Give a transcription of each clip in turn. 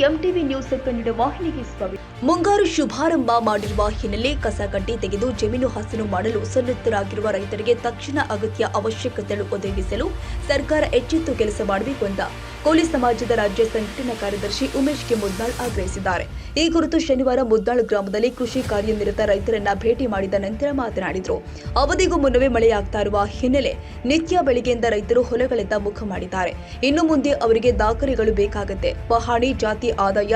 News Kannada ವಾಹಿನಿಗೆ ಸ್ವಾಗತ. ಮುಂಗಾರು ಶುಭಾರಂಭ ಮಾಡಿರುವ ಹಿನ್ನೆಲೆ ಕಸ ಕಡ್ಡಿ ತೆಗೆದು ಜಮೀನು ಹಸನು ಮಾಡಲು ಸನ್ನದ್ಧರಾಗಿರುವ ರೈತರಿಗೆ ತಕ್ಷಣ ಅಗತ್ಯ ಅವಶ್ಯಕತೆಗಳು ಒದಗಿಸಲು ಸರ್ಕಾರ ಎಚ್ಚೆತ್ತು ಕೆಲಸ ಮಾಡಬೇಕು ಅಂತ ಕೋಲಿ ಸಮಾಜದ ರಾಜ್ಯ ಸಂಘಟನಾ ಕಾರ್ಯದರ್ಶಿ ಉಮೇಶ್ ಕೆ. ಮುದ್ನಾಳ್ ಆಗ್ರಹಿಸಿದ್ದಾರೆ. ಈ ಕುರಿತು ಶನಿವಾರ ಮುದ್ನಾಳ್ ಗ್ರಾಮದಲ್ಲಿ ಕೃಷಿ ಕಾರ್ಯನಿರತ ರೈತರನ್ನ ಭೇಟಿ ಮಾಡಿದ ನಂತರ ಮಾತನಾಡಿದರು. ಅವಧಿಗೂ ಮುನ್ನವೇ ಮಳೆಯಾಗ್ತಾ ಇರುವ ಹಿನ್ನೆಲೆ ನಿತ್ಯ ಬೆಳಿಗ್ಗೆಯಿಂದ ರೈತರು ಹೊಲಗಳಿಂದ ಮುಖ ಮಾಡಿದ್ದಾರೆ. ಇನ್ನು ಮುಂದೆ ಅವರಿಗೆ ದಾಖಲೆಗಳು ಬೇಕಾಗುತ್ತೆ. ಪಹಾಣಿ, ಜಾತಿ ಆದಾಯ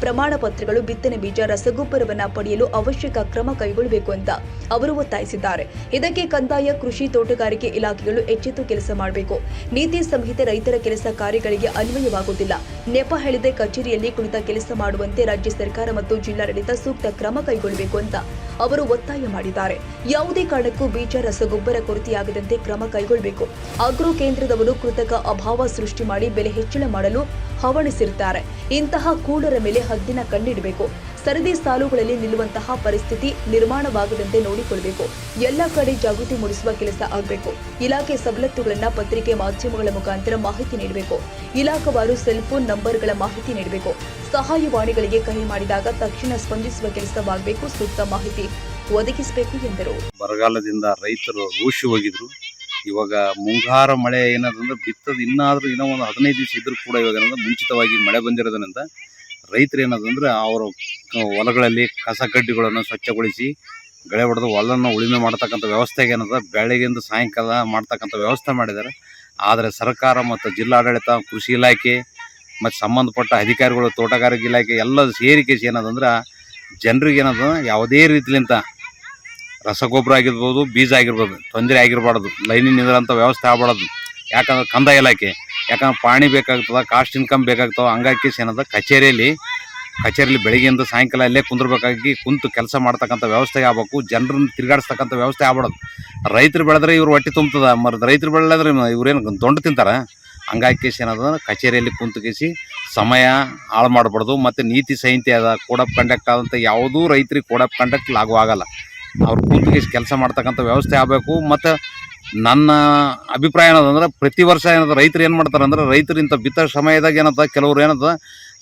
ಪ್ರಮಾಣ ಪತ್ರಗಳು, ಬಿತ್ತನೆ ಬೀಜ, ರಸಗೊಬ್ಬರವನ್ನ ಪಡೆಯಲು ಅವಶ್ಯಕ ಕ್ರಮ ಕೈಗೊಳ್ಳಬೇಕು ಅಂತ ಅವರು ಒತ್ತಾಯಿಸಿದ್ದಾರೆ. ಇದಕ್ಕೆ ಕಂದಾಯ, ಕೃಷಿ ತೋಟಗಾರಿಕೆ ಇಲಾಖೆಗಳು ಎಚ್ಚೆತ್ತು ಕೆಲಸ ಮಾಡಬೇಕು. ನೀತಿ ಸಂಹಿತೆ ರೈತರ ಕೆಲಸ ಕಾರ್ಯಗಳಿಗೆ ಅನ್ವಯವಾಗುವುದಿಲ್ಲ ನೆಪ ಹೇಳಿದೆ, ಕಚೇರಿಯಲ್ಲಿ ಕುಳಿತ ಕೆಲಸ ಮಾಡುವಂತೆ ರಾಜ್ಯ ಸರ್ಕಾರ ಮತ್ತು ಜಿಲ್ಲಾಡಳಿತ ಸೂಕ್ತ ಕ್ರಮ ಕೈಗೊಳ್ಳಬೇಕು ಅಂತ ಅವರು ಒತ್ತಾಯ ಮಾಡಿದ್ದಾರೆ. ಯಾವುದೇ ಕಾರಣಕ್ಕೂ ಬೀಜ, ರಸಗೊಬ್ಬರ ಕೊರತೆಯಾಗದಂತೆ ಕ್ರಮ ಕೈಗೊಳ್ಳಬೇಕು. ಆಗ್ರೋ ಕೇಂದ್ರದವರು ಕೃತಕ ಅಭಾವ ಸೃಷ್ಟಿ ಮಾಡಿ ಬೆಲೆ ಹೆಚ್ಚಳ ಮಾಡಲು ಹವಣಿಸಿರುತ್ತಾರೆ. ಇಂತಹ ಕೂಡರ ಮೇಲೆ ಹದ್ದಿನ ಕಣ್ಣಿಡಬೇಕು. ಸರದಿ ಸಾಲುಗಳಲ್ಲಿ ನಿಲ್ಲುವಂತಹ ಪರಿಸ್ಥಿತಿ ನಿರ್ಮಾಣವಾಗದಂತೆ ನೋಡಿಕೊಳ್ಳಬೇಕು. ಎಲ್ಲ ಕಡೆ ಜಾಗೃತಿ ಮೂಡಿಸುವ ಕೆಲಸ ಆಗಬೇಕು. ಇಲಾಖೆ ಸವಲತ್ತುಗಳನ್ನ ಪತ್ರಿಕೆ ಮಾಧ್ಯಮಗಳ ಮುಖಾಂತರ ಮಾಹಿತಿ ನೀಡಬೇಕು. ಇಲಾಖಾವಾರು ಸೆಲ್ಫೋನ್ ನಂಬರ್ಗಳ ಮಾಹಿತಿ ನೀಡಬೇಕು. ಸಹಾಯವಾಣಿಗಳಿಗೆ ಕರೆ ಮಾಡಿದಾಗ ತಕ್ಷಣ ಸ್ಪಂದಿಸುವ ಕೆಲಸವಾಗಬೇಕು ಸೂಕ್ತ ಮಾಹಿತಿ ಒದಗಿಸಬೇಕು ಎಂದರು. ಬರಗಾಲದಿಂದ ರೈತರು ರೋಷಿ ಹೋಗಿದ್ರು. ಇವಾಗ ಮುಂಗಾರ ಮಳೆ ಏನಾದ್ರೂ ಬಿತ್ತದ ಇನ್ನಾದ್ರೂ ಇನ್ನೂ ಒಂದು ಹದಿನೈದು ದಿವಸ ಇದ್ರೂ ಕೂಡ ಇವಾಗ ಏನಂದ್ರೆ ಮುಂಚಿತವಾಗಿ ಮಳೆ ಬಂದಿರೋದ್ರಿಂದ ರೈತರು ಏನದಂದ್ರೆ ಅವರು ಹೊಲಗಳಲ್ಲಿ ಕಸ ಕಡ್ಡಿಗಳನ್ನು ಸ್ವಚ್ಛಗೊಳಿಸಿ ಗಳೆ ಹೊಡೆದು ಹೊಲವನ್ನು ಉಳುಮೆ ಮಾಡ್ತಕ್ಕಂಥ ವ್ಯವಸ್ಥೆಗೆ ಏನದ, ಬೆಳಗ್ಗೆಯಿಂದ ಸಾಯಂಕಾಲ ಮಾಡ್ತಕ್ಕಂಥ ವ್ಯವಸ್ಥೆ ಮಾಡಿದ್ದಾರೆ. ಆದರೆ ಸರ್ಕಾರ ಮತ್ತು ಜಿಲ್ಲಾಡಳಿತ, ಕೃಷಿ ಇಲಾಖೆ ಮತ್ತು ಸಂಬಂಧಪಟ್ಟ ಅಧಿಕಾರಿಗಳು, ತೋಟಗಾರಿಕೆ ಇಲಾಖೆ ಎಲ್ಲ ಸೇರಿಕೆ ಏನದಂದ್ರೆ ಜನರಿಗೆ ಏನದ, ಯಾವುದೇ ರೀತಿಲಿಂತ ರಸಗೊಬ್ಬರ ಆಗಿರ್ಬೋದು, ಬೀಜ ಆಗಿರ್ಬೋದು, ತೊಂದರೆ ಆಗಿರಬಾರ್ದು, ಲೈನಿನಿಂದ ವ್ಯವಸ್ಥೆ ಆಗ್ಬಾರ್ದು. ಯಾಕಂದ್ರೆ ಕಂದಾಯ ಇಲಾಖೆ ಯಾಕಂದ್ರೆ ಪಾಣಿ ಬೇಕಾಗ್ತದೆ ಕಾಸ್ಟ್ ಇನ್ಕಮ್ ಬೇಕಾಗ್ತವೆ ಹಂಗಾಗಿ ಏನದ, ಕಚೇರಿಯಲ್ಲಿ ಕಚೇರಿಯಲ್ಲಿ ಬೆಳಿಗ್ಗೆಯಿಂದ ಸಾಯಂಕಾಲ ಅಲ್ಲೇ ಕುಂದ್ರಬೇಕಾಗಿ ಕುಂತು ಕೆಲಸ ಮಾಡ್ತಕ್ಕಂಥ ವ್ಯವಸ್ಥೆ ಆಗ್ಬೇಕು, ಜನರನ್ನ ತಿರುಗಾಡಿಸ್ತಕ್ಕಂಥ ವ್ಯವಸ್ಥೆ ಆಗ್ಬಿಡೋದು ರೈತರು ಬೆಳೆದ್ರೆ ಇವ್ರು ಹೊಟ್ಟೆ ತುಂಬ್ತದ, ಮರ ರೈತರು ಬೆಳೆದ್ರೆ ಇವ್ರೇನು ದೊಂಡು ತಿಂತಾರೆ? ಹಂಗಾಗಿ ಏನದ, ಕಚೇರಿಯಲ್ಲಿ ಕುಂತು ಕೇಸಿ ಸಮಯ ಹಾಳು ಮಾಡಬಾರ್ದು, ಮತ್ತು ನೀತಿ ಸಂಹಿತೆ ಅದ, ಕೋಡ್ ಆಫ್ ಕಂಡಕ್ಟ್ ಆದಂಥ ಯಾವುದೂ ರೈತರಿಗೆ ಕೋಡ್ ಆಫ್ ಕಂಡಕ್ಟ್ ಲಾಗು ಆಗಲ್ಲ. ಅವ್ರು ಕುಂತು ಕೆಲಸ ಮಾಡ್ತಕ್ಕಂಥ ವ್ಯವಸ್ಥೆ ಆಗಬೇಕು, ಮತ್ತು ನನ್ನ ಅಭಿಪ್ರಾಯ ಏನದಂದ್ರೆ ಪ್ರತಿ ವರ್ಷ ಏನದ ರೈತರು ಏನು ಮಾಡ್ತಾರೆ ಅಂದ್ರೆ ರೈತರು ಇಂಥ ಬಿತ್ತೋ ಸಮಯದಾಗ ಏನದ ಕೆಲವರು ಏನದ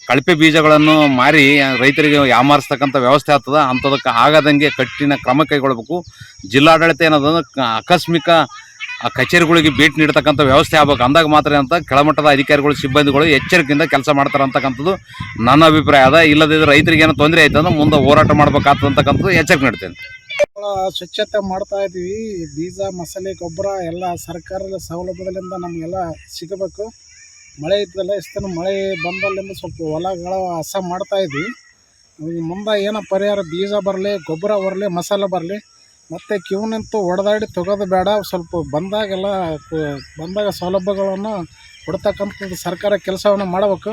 ಕಳಪೆ ಬೀಜಗಳನ್ನು ಮಾರಿ ರೈತರಿಗೆ ಯಾಮಾರಿಸ್ತಕ್ಕಂಥ ವ್ಯವಸ್ಥೆ ಆಗ್ತದ ಅಂಥದಕ್ಕೆ ಆಗದಂಗೆ ಕಠಿಣ ಕ್ರಮ ಕೈಗೊಳ್ಬೇಕು. ಜಿಲ್ಲಾಡಳಿತ ಏನದಂದ್ರೆ ಕ- ಆಕಸ್ಮಿಕ ಆ ಕಚೇರಿಗಳಿಗೆ ಭೇಟಿ ನೀಡತಕ್ಕಂಥ ವ್ಯವಸ್ಥೆ ಆಗ್ಬೇಕು. ಅಂದಾಗ ಮಾತ್ರ ಅಂತ ಕೆಳಮಟ್ಟದ ಅಧಿಕಾರಿಗಳು, ಸಿಬ್ಬಂದಿಗಳು ಎಚ್ಚರಿಕೆಯಿಂದ ಕೆಲಸ ಮಾಡ್ತಾರೆ ಅಂತಕ್ಕಂಥದ್ದು ನನ್ನ ಅಭಿಪ್ರಾಯ ಅದ. ಇಲ್ಲದಿದ್ರೆ ರೈತರಿಗೆ ಏನೋ ತೊಂದರೆ ಆಯ್ತಂದ್ರೆ ಮುಂದೆ ಹೋರಾಟ ಮಾಡ್ಬೇಕಾಗ್ತದೆ ಅಂತಕ್ಕಂಥದ್ದು ಎಚ್ಚರಿಕೆ ನೀಡ್ತೇನೆ. ಸ್ವಚ್ಛತೆ ಮಾಡ್ತಾ ಇದ್ದೀವಿ. ಬೀಜ, ಮಸಾಲೆ, ಗೊಬ್ಬರ ಎಲ್ಲ ಸರ್ಕಾರದ ಸೌಲಭ್ಯದಿಂದ ನಮಗೆಲ್ಲ ಸಿಗಬೇಕು. ಮಳೆ ಇದ್ದಲ್ಲ ಇಷ್ಟನ್ನು ಮಳೆ ಬಂದಲ್ಲಿಂದ ಸ್ವಲ್ಪ ಹೊಲಗಳ ಹಸ ಮಾಡ್ತಾ ಇದ್ವಿ ಇವಾಗ ಮುಂದೆ ಏನೋ ಪರಿಹಾರ, ಬೀಜ ಬರಲಿ, ಗೊಬ್ಬರ ಬರಲಿ, ಮಸಾಲೆ ಬರಲಿ, ಮತ್ತು ನಿಂತು ಹೊಡೆದಾಡಿ ತೊಗೋದು ಬೇಡ. ಸ್ವಲ್ಪ ಬಂದಾಗೆಲ್ಲ, ಬಂದಾಗ ಸೌಲಭ್ಯಗಳನ್ನು ಕೊಡ್ತಕ್ಕಂಥದ್ದು ಸರ್ಕಾರ ಕೆಲಸವನ್ನು ಮಾಡಬೇಕು.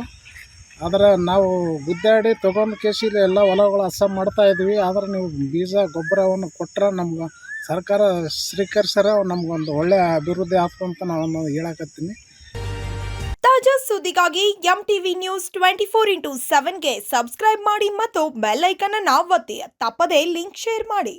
ಆದರೆ ನಾವು ಗುದ್ದಾಡಿ ತೊಗೊಂಡು ಕೇಸಿಲಿ ಎಲ್ಲ ಹೊಲಗಳು ಹಸ ಮಾಡ್ತಾ ಇದ್ವಿ. ಆದ್ರೆ ನೀವು ಬೀಜ, ಗೊಬ್ಬರವನ್ನು ಕೊಟ್ಟರೆ ನಮ್ಗೆ ಸರ್ಕಾರ ಸ್ವೀಕರಿಸ್ಯಾರ ನಮ್ಗೊಂದು ಒಳ್ಳೆಯ ಅಭಿವೃದ್ಧಿ ಆಗ್ತು ಅಂತ ನಾನು ಹೇಳಕತ್ತೀನಿ. ತಾಜಾ ಸುದ್ದಿಗಾಗಿ M TV news twenty four into ಸೆವೆನ್ಗೆ subscribe ಮಾಡಿ ಮತ್ತು ಬೆಲ್ ಅನ್ನು ಒತ್ತಿ. ತಪ್ಪದೇ ಲಿಂಕ್ ಶೇರ್ ಮಾಡಿ.